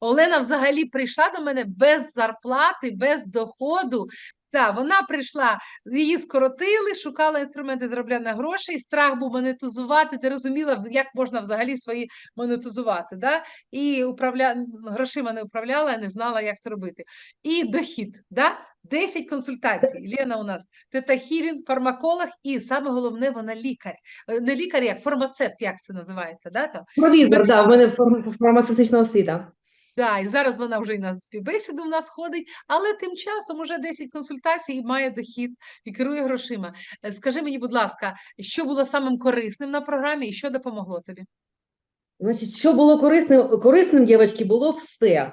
Олена взагалі прийшла до мене без зарплати, без доходу. Так, вона прийшла, її скоротили, шукала інструменти заробляння грошей, страх був монетизувати, не розуміла, як можна взагалі свої монетизувати. Да? І управля... грошима не управляла, не знала, як це робити. І дохід. Да? 10 консультацій. Лена у нас тета-хілінг, фармаколог і саме головне, вона лікар. Е, Не лікар, як фармацевт, як це називається. Да? Провізор, да, в мене фармацевтична освіта. Да, і зараз вона вже і на співбесіду в нас ходить, але тим часом уже 10 консультацій і має дохід і керує грошима. Е, Скажи мені, будь ласка, що було самим корисним на програмі і що допомогло тобі? Значить, що було корисним? Корисним, дівчатки, було все.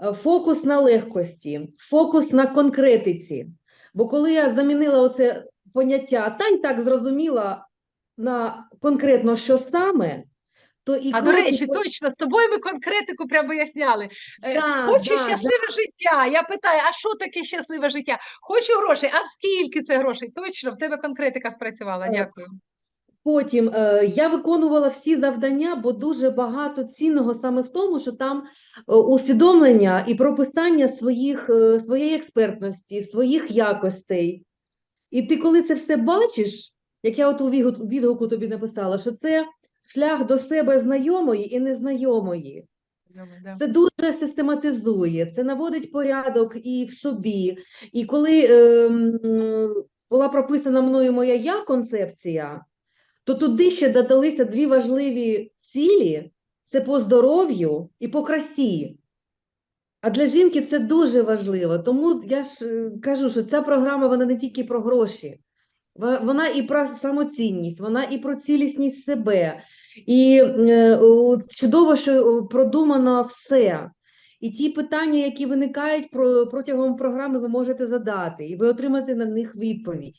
Е, Фокус на легкості, фокус на конкретиці. Бо коли я замінила оце поняття, та й так зрозуміла на конкретно, що саме, то і А до речі, точно з тобою ми конкретику прямо виясняли. Е, Да, Хочу да, щасливе життя. Я питаю, а що таке щасливе життя? Хочу грошей, а скільки це грошей? Точно, в тебе конкретика спрацювала. Дякую. Потім е, я виконувала всі завдання, бо дуже багато цінного саме в тому, що там е, усвідомлення і прописання своїх, е, своєї експертності, своїх якостей. І ти, коли це все бачиш, як я от у відгуку тобі написала, що це шлях до себе знайомої і незнайомої. Це дуже систематизує, це наводить порядок і в собі. І коли ем, була прописана мною моя я-концепція, то туди ще додалися дві важливі цілі: це по здоров'ю і по красі. А для жінки це дуже важливо. Тому я ж е, кажу, що ця програма вона не тільки про гроші, вона і про самоцінність, вона і про цілісність себе. І е, чудово, що продумано все. І ті питання, які виникають протягом програми, ви можете задати, і ви отримаєте на них відповідь.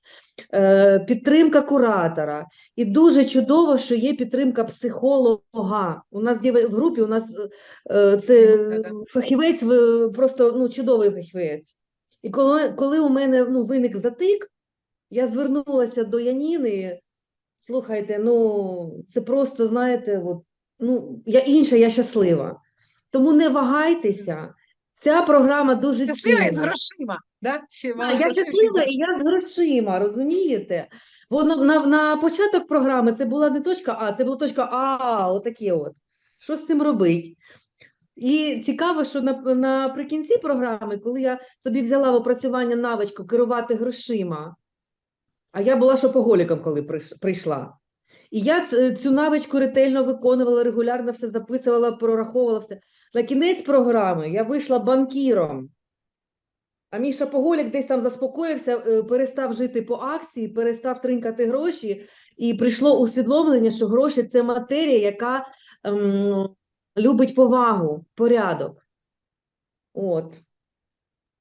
Е, підтримка куратора. І дуже чудово, що є підтримка психолога. У нас в групі у нас е, це фахівець, просто ну, чудовий фахівець. І коли, коли у мене ну, виник затик, я звернулася до Яніни. Слухайте, ну це просто, знаєте, от, ну, я інша, я щаслива. Тому не вагайтеся. Ця програма дуже Щаслива і з грошима. Да? Ще мала я щаслива і я з грошима, розумієте? Бо на, на, на початок програми це була не точка А, це була точка А, отаке от. Що з цим робити? І цікаво, що на, наприкінці програми, коли я собі взяла в опрацювання навичку керувати грошима, а я була шопоголіком, коли прийшла. І я цю навичку ретельно виконувала, регулярно все записувала, прораховувала все. На кінець програми я вийшла банкіром. А мій шопоголік десь там заспокоївся, е, перестав жити по акції, перестав тринкати гроші, і прийшло усвідомлення, що гроші це матерія, яка ем, любить повагу, порядок. От.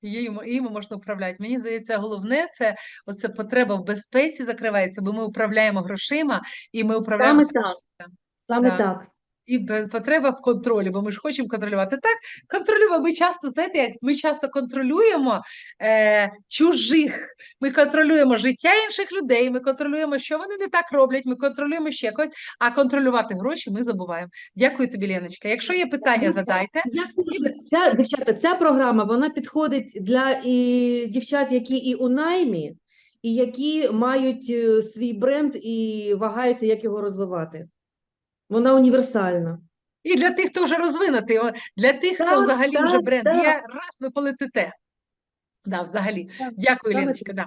Їм, їм можна управляти. Мені здається, головне це оце потреба в безпеці закривається, бо ми управляємо грошима і ми управляємо Саме так. Саме так. І потреба в контролі, бо ми ж хочемо контролювати. Так, контролюємо. Ми часто, знаєте, як ми часто контролюємо е, чужих, ми контролюємо життя інших людей, ми контролюємо, що вони не так роблять, ми контролюємо ще когось, а контролювати гроші ми забуваємо. Дякую тобі, Леночка. Якщо є питання, задайте. Я скажу, ця, дівчата, ця програма вона підходить для і, дівчат, які і у наймі, і які мають е, свій бренд і вагаються, як його розвивати. Вона універсальна. І для тих, хто вже розвинутий, для тих, хто Так, взагалі вже бренд так. є, раз ви полетите. Да, взагалі. Так, Дякую, Ліночка. Так. Да.